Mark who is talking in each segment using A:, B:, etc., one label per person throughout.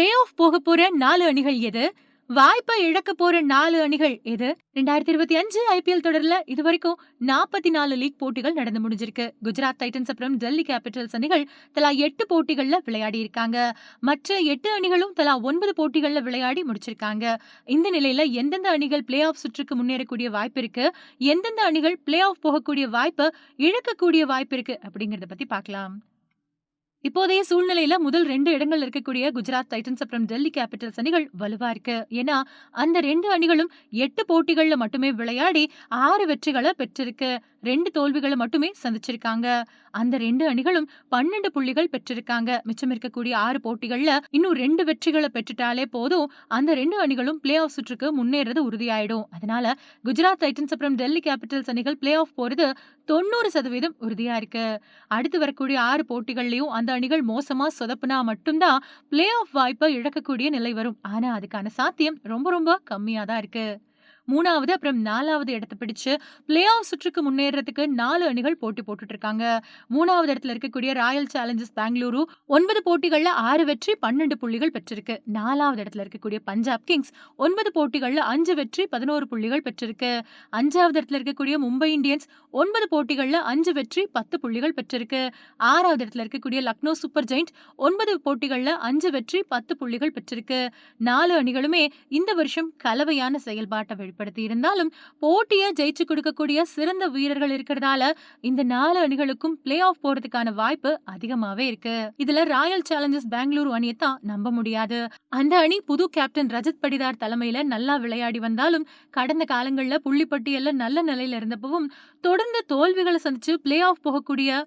A: Play off போக போற நாலு அணிகள் எது? வாய்ப்பை இழக்க போற நாலு அணிகள் எது? ரெண்டாயிரத்தி இருபத்தி அஞ்சு ஐபிஎல் தொடர்ல இதுவரைக்கும் நாற்பத்தி நாலு லீக் போட்டிகள் நடந்து முடிஞ்சிருக்கு. குஜராத் டைட்டன்ஸ் அப்புறம் டெல்லி கேபிட்டல்ஸ் அணிகள் தலா எட்டு போட்டிகள்ல விளையாடி இருக்காங்க. மற்ற எட்டு அணிகளும் தலா ஒன்பது போட்டிகள்ல விளையாடி முடிச்சிருக்காங்க. இந்த நிலையில எந்தெந்த அணிகள் பிளே ஆஃப் சுற்றுக்கு முன்னேறக்கூடிய வாய்ப்பு இருக்கு? எந்தெந்த அணிகள் பிளே ஆஃப் போகக்கூடிய வாய்ப்பை இழக்கக்கூடிய வாய்ப்பு இருக்கு? அப்படிங்கறத பத்தி பார்க்கலாம். இப்போதைய சூழ்நிலையில முதல் ரெண்டு இடங்கள் இருக்கக்கூடிய குஜராத் டைட்டன்ஸ் அப்புறம் டெல்லி கேபிட்டல்ஸ் அணிகள் வலுவா இருக்கு. ஏன்னா அந்த ரெண்டு அணிகளும் எட்டு போட்டிகள்ல மட்டுமே விளையாடி ஆறு வெற்றிகளை பெற்றிருக்கு. ரெண்டு தோல்விகளை மட்டுமே சந்திச்சிருக்காங்க. அந்த ரெண்டு அணிகளும் பன்னெண்டு புள்ளிகள் பெற்றிருக்காங்க. மிச்சம் இருக்கக்கூடிய ஆறு போட்டிகள்ல இன்னும் ரெண்டு வெற்றிகளை பெற்றுட்டாலே போதும். அந்த ரெண்டு அணிகளும் பிளே ஆஃப் சுற்றுக்கு முன்னேறது உறுதியாயிடும். அதனால குஜராத் டைட்டன்ஸ் அப்புறம் டெல்லி கேபிட்டல்ஸ் அணிகள் பிளே ஆஃப் போறது தொண்ணூறு சதவீதம் உறுதியா இருக்கு. அடுத்து வரக்கூடிய ஆறு போட்டிகள்லயும் அந்த அணிகள் மோசமா சொதப்புனா மட்டும்தான் பிளே ஆஃப் வாய்ப்பை இழக்கக்கூடிய நிலை வரும். ஆனா அதுக்கான சாத்தியம் ரொம்ப ரொம்ப கம்மியா தான் இருக்கு. மூணாவது அப்புறம் நாலாவது இடத்தை பிடிச்சு பிளே ஆஃப் சுற்றுக்கு முன்னேறதுக்கு நாலு அணிகள் போட்டி போட்டுட்டு இருக்காங்க மூணாவது இடத்துல இருக்கக்கூடிய ராயல் சேலஞ்சர்ஸ் பெங்களூரு ஒன்பது போட்டிகள்ல ஆறு வெற்றி பன்னெண்டு புள்ளிகள் பெற்றிருக்கு. நாலாவது இடத்துல இருக்கக்கூடிய பஞ்சாப் கிங்ஸ் ஒன்பது போட்டிகள்ல அஞ்சு வெற்றி பதினோரு புள்ளிகள் பெற்றிருக்கு. அஞ்சாவது இடத்துல இருக்கக்கூடிய மும்பை இந்தியன்ஸ் ஒன்பது போட்டிகள்ல அஞ்சு வெற்றி பத்து புள்ளிகள் பெற்றிருக்கு. ஆறாவது இடத்துல இருக்கக்கூடிய லக்னோ சூப்பர் ஜெயிண்ட் ஒன்பது போட்டிகள்ல அஞ்சு வெற்றி பத்து புள்ளிகள் பெற்றிருக்கு. நாலு அணிகளுமே இந்த வருஷம் கலவையான செயல்பாட்டை வெளிப்படுத்தி இருந்தாலும் போட்டியை ஜெயிச்சு கொடுக்கக்கூடிய சிறந்த வீரர்கள் இருக்கிறதால இந்த நாலு அணிகளுக்கும் பிளே ஆஃப் போறதுக்கான வாய்ப்பு அதிகமாவே இருக்கு. இதுல ராயல் சேலஞ்சர்ஸ் பெங்களூரு அணியை தான் நம்ப முடியாது. அந்த அணி புது கேப்டன் ரஜத் படிதார் தலைமையில நல்லா விளையாடி வந்தாலும் கடந்த காலங்கள்ல புள்ளிப்பட்டியல்ல நல்ல நிலையில இருந்தப்பவும் தொடர்ந்து தோல்விகளை சந்திச்சு பிளே ஆஃப் போகக்கூடிய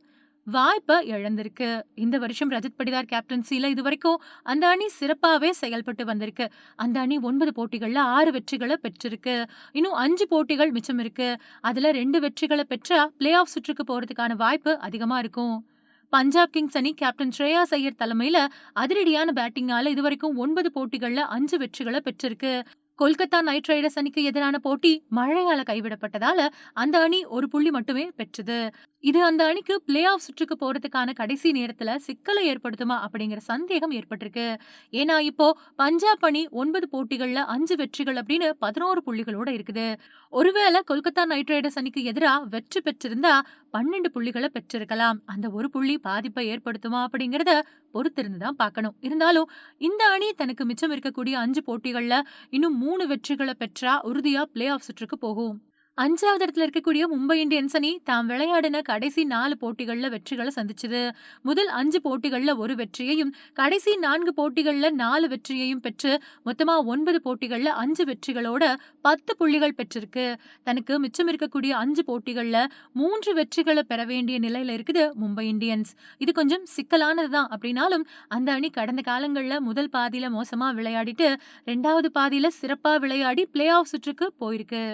A: வாய்ப்பை இழந்திருக்கு. இந்த வருஷம் ரஜத் படிதார் கேப்டன்சியில இது வரைக்கும் அந்த அணி சிறப்பாவே செயல்பட்டு வந்திருக்கு. அந்த அணி ஒன்பது போட்டிகள்ல ஆறு வெற்றிகளை பெற்றிருக்கு. இன்னும் அஞ்சு போட்டிகள் மிச்சம் இருக்கு. அதுல ரெண்டு வெற்றிகளை பெற்றா பிளே ஆஃப் சுற்றுக்கு போறதுக்கான வாய்ப்பு அதிகமா இருக்கும். பஞ்சாப் கிங்ஸ் அணி கேப்டன் ஸ்ரேயா ஐயர் தலைமையில அதிரடியான பேட்டிங்கால இதுவரைக்கும் ஒன்பது போட்டிகள்ல அஞ்சு வெற்றிகளை பெற்றிருக்கு. கொல்கத்தா நைட் ரைடர்ஸ் அணிக்கு எதிரான போட்டி மழையால கைவிடப்பட்டதால அந்த அணி ஒரு புள்ளி மட்டுமே பெற்றது. இது அந்த அணிக்கு பிளே ஆஃப் சுற்றுக்கு போறதுக்கான கடைசி நேரத்துல சிக்கலை ஏற்படுத்துமா அப்படிங்கிற சந்தேகம் ஏற்பட்டிருக்கு. ஏன்னா இப்போ பஞ்சாப் அணி ஒன்பது போட்டிகள்ல அஞ்சு வெற்றிகள் அப்படின்னு பதினோரு புள்ளிகளோட இருக்குது. ஒருவேளை கொல்கத்தா நைட் ரைடர்ஸ் அணிக்கு எதிராக வெற்றி பெற்றிருந்தா பன்னெண்டு புள்ளிகளை பெற்றிருக்கலாம். அந்த ஒரு புள்ளி பாதிப்பை ஏற்படுத்துமா அப்படிங்கறத பொறுத்திருந்து தான் பார்க்கணும். இருந்தாலும் இந்த அணி தனக்கு மிச்சம் இருக்கக்கூடிய அஞ்சு போட்டிகள்ல இன்னும் மூணு வெற்றிகளை பெற்றா உறுதியா பிளே ஆஃப் சுற்றுக்கு போகும். அஞ்சாவது இடத்துல இருக்கக்கூடிய மும்பை இந்தியன்ஸ் அணி தாம் விளையாடின கடைசி நாலு போட்டிகள்ல வெற்றிகளை சந்திச்சது. முதல் அஞ்சு போட்டிகள்ல ஒரு வெற்றியையும் கடைசி நான்கு போட்டிகள்ல நாலு வெற்றியையும் பெற்று மொத்தமா ஒன்பது போட்டிகள்ல அஞ்சு வெற்றிகளோட பத்து புள்ளிகள் பெற்றிருக்கு. தனக்கு மிச்சம் இருக்கக்கூடிய அஞ்சு போட்டிகள்ல மூன்று வெற்றிகளை பெற வேண்டிய நிலையில இருக்குது மும்பை இந்தியன்ஸ். இது கொஞ்சம் சிக்கலானது தான் அப்படின்னாலும் அந்த அணி கடந்த காலங்கள்ல முதல் பாதியில மோசமா விளையாடிட்டு ரெண்டாவது பாதியில சிறப்பா விளையாடி பிளே ஆஃப் சுற்றுக்கு போயிருக்கு.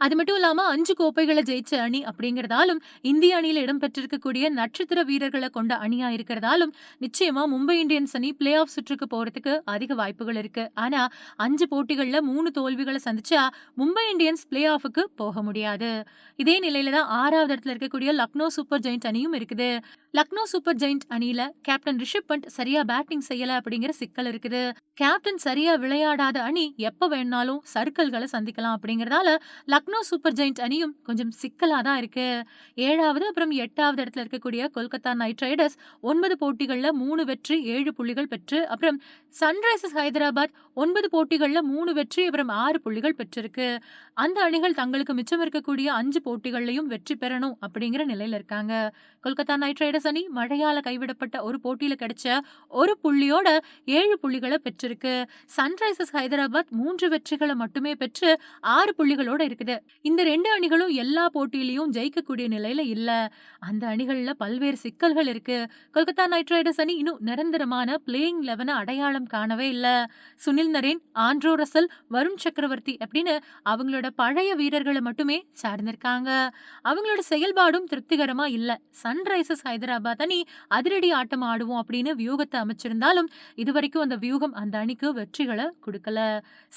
A: அது மட்டும் இல்லாம அஞ்சு கோப்பைகளை ஜெயிச்ச அணி அப்படிங்கறதாலும் இந்திய அணியில இடம்பெற்றிருக்கக்கூடிய நட்சத்திர வீரர்களை கொண்ட அணியா இருக்கிறதாலும் நிச்சயமா மும்பை இந்தியன்ஸ் அணி பிளே ஆஃப் சுற்றுக்கு போறதுக்கு அதிக வாய்ப்புகள் இருக்கு. ஆனா அஞ்சு போட்டிகள்ல மூணு தோல்விகளை சந்திச்சா மும்பை இந்தியன்ஸ் பிளே ஆஃபுக்கு போக முடியாது. இதே நிலையில தான் ஆறாவது இடத்துல இருக்கக்கூடிய லக்னோ சூப்பர் ஜெயிண்ட் அணியும் இருக்குது. லக்னோ சூப்பர் ஜெயிண்ட் அணியில கேப்டன் ரிஷப் பண்ட் சரியா பேட்டிங் செய்யல அப்படிங்கிற சிக்கல் இருக்குது. கேப்டன் சரியா விளையாடாத அணி எப்ப வேணாலும் சர்க்கிள்களை சந்திக்கலாம் அப்படிங்கறதால லக்னோ சூப்பர் ஜெயிண்ட் அணியும் கொஞ்சம் சிக்கலா தான் இருக்கு. ஏழாவது அப்புறம் எட்டாவது இடத்துல இருக்கக்கூடிய கொல்கத்தா நைட் ரைடர்ஸ் ஒன்பது போட்டிகள்ல மூணு வெற்றி ஏழு புள்ளிகள் பெற்று அப்புறம் சன்ரைசர்ஸ் ஹைதராபாத் ஒன்பது போட்டிகள்ல மூணு வெற்றி அப்புறம் ஆறு புள்ளிகள் பெற்றிருக்கு. அந்த அணிகள் தங்களுக்கு மிச்சம் இருக்கக்கூடிய அஞ்சு போட்டிகள்லையும் வெற்றி பெறணும் அப்படிங்கிற நிலையில இருக்காங்க. கொல்கத்தா நைட் ரைடர்ஸ் அணி மழையால கைவிடப்பட்ட ஒரு போட்டியில கிடைச்ச ஒரு புள்ளியோட ஏழு புள்ளிகளை பெற்றிருக்கு. சன்ரைசர்ஸ் ஹைதராபாத் மூன்று வெற்றிகளை மட்டுமே பெற்று ஆறு புள்ளிகளோட இருக்குது. இந்த ரெண்டு அணிகளும் எல்லா போட்டியிலையும் ஜெயிக்கக்கூடிய நிலையில இல்ல. அந்த அணிகள்ல பல்வேறு சிக்கல்கள் இருக்கு. கொல்கத்தா நைட் ரைடர்ஸ் அணி இன்னும் நிரந்தரமான பிளேயிங் லெவனை அடையாளம் காணவே இல்ல. சுனில் நரேன் ஆண்ட்ரோ ரசல் வருண் சக்கரவர்த்தி அப்படின்னு அவங்களோட பழைய வீரர்களை மட்டுமே சார்ந்திருக்காங்க. அவங்களோட செயல்பாடும் திருப்திகரமா இல்ல. சன்ரைசர்ஸ் ஹைதராபாத் அணி அதிரடி ஆட்டம் ஆடுவோம் அப்படின்னு வியூகத்தை அமைச்சிருந்தாலும் இதுவரைக்கும் அந்த வியூகம் அந்த அணிக்கு வெற்றிகளை கொடுக்கல.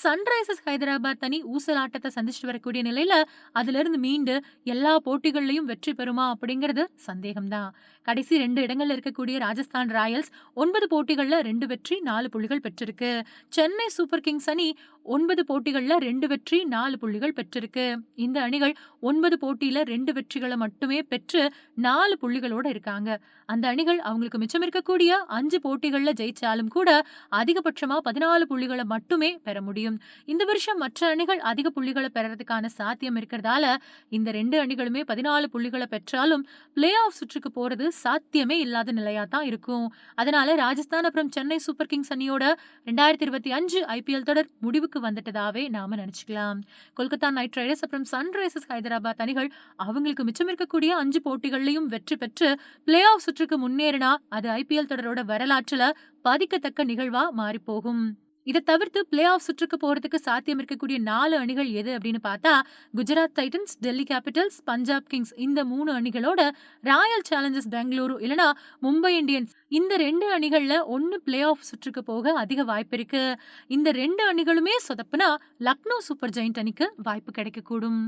A: சன்ரைசர்ஸ் ஹைதராபாத் அணி ஊசலாட்டத்தை சந்திச்சுட்டு வரக்கூடிய நிலையில அதுல இருந்து மீண்டு எல்லா போட்டிகள்லயும் வெற்றி பெறுமா அப்படிங்கிறது சந்தேகம்தான். கடைசி ரெண்டு இடங்கள்ல இருக்கக்கூடிய ராஜஸ்தான் ராயல்ஸ் ஒன்பது போட்டிகள்ல ரெண்டு வெற்றி, நாலு புள்ளிகள் பெற்றிருக்கு. சென்னை சூப்பர் கிங்ஸ் அணி ஒன்பது போட்டிகள்ல ரெண்டு வெற்றி, நாலு புள்ளிகள் பெற்றிருக்கு. இந்த அணிகள் ஒன்பது போட்டியில ரெண்டு வெற்றிகளை மட்டுமே பெற்று நாலு புள்ளிகளோட இருக்காங்க. அந்த அணிகள் அவங்களுக்கு மிச்சம் இருக்கக்கூடிய அஞ்சு போட்டிகள்ல ஜெயிச்சாலும் கூட அதிகபட்சமா பதினாலு புள்ளிகளை மட்டுமே பெற முடியும். இந்த வருஷம் மற்ற அணிகள் அதிக புள்ளிகளை பெறறதுக்கான சாத்தியம் இருக்கிறதால, இந்த ரெண்டு அணிகளுமே பதினாலு புள்ளிகளை பெற்றாலும் பிளே ஆஃப் சுற்றுக்கு போறது சாத்தியமே இல்லாத நிலையா தான் இருக்கும். அதனால ராஜஸ்தான் அப்புறம் சென்னை சூப்பர் கிங்ஸ் அணியோட 2025 ஐபிஎல் தொடர் முடிவுக்கு வந்துட்டதாவே நாம நினச்சிக்கலாம் கொல்கத்தா நைட் ரைடர்ஸ் அப்புறம் சன்ரைசர்ஸ் ஹைதராபாத் அணிகள் அவங்களுக்கு மிச்சம் இருக்கக்கூடிய அஞ்சு போட்டிகள்லையும் வெற்றி பெற்று பிளே ஆஃப் சுற்றுக்கு முன்னேறினா, அது ஐபிஎல் தொடரோட வரலாற்றுல பதிக்கத்தக்க நிகழ்வா மாறிப்போகும். இதை தவிர்த்து பிளே ஆஃப் சுற்றுக்கு போறதுக்கு சாத்தியம் இருக்கக்கூடிய நாலு அணிகள் எது அப்படின்னு பார்த்தா, Gujarat Titans, Delhi Capitals, Punjab Kings இந்த மூணு அணிகளோட ராயல் சேலஞ்சர்ஸ் பெங்களூரு இல்லனா மும்பை இந்தியன்ஸ் இந்த ரெண்டு அணிகள்ல ஒன்று பிளே ஆஃப் சுற்றுக்கு போக அதிக வாய்ப்பிருக்கு. இந்த ரெண்டு அணிகளுமே சொதப்புனா, லக்னோ சூப்பர் ஜெயிண்ட் அணிக்கு வாய்ப்பு கிடைக்கக்கூடும்.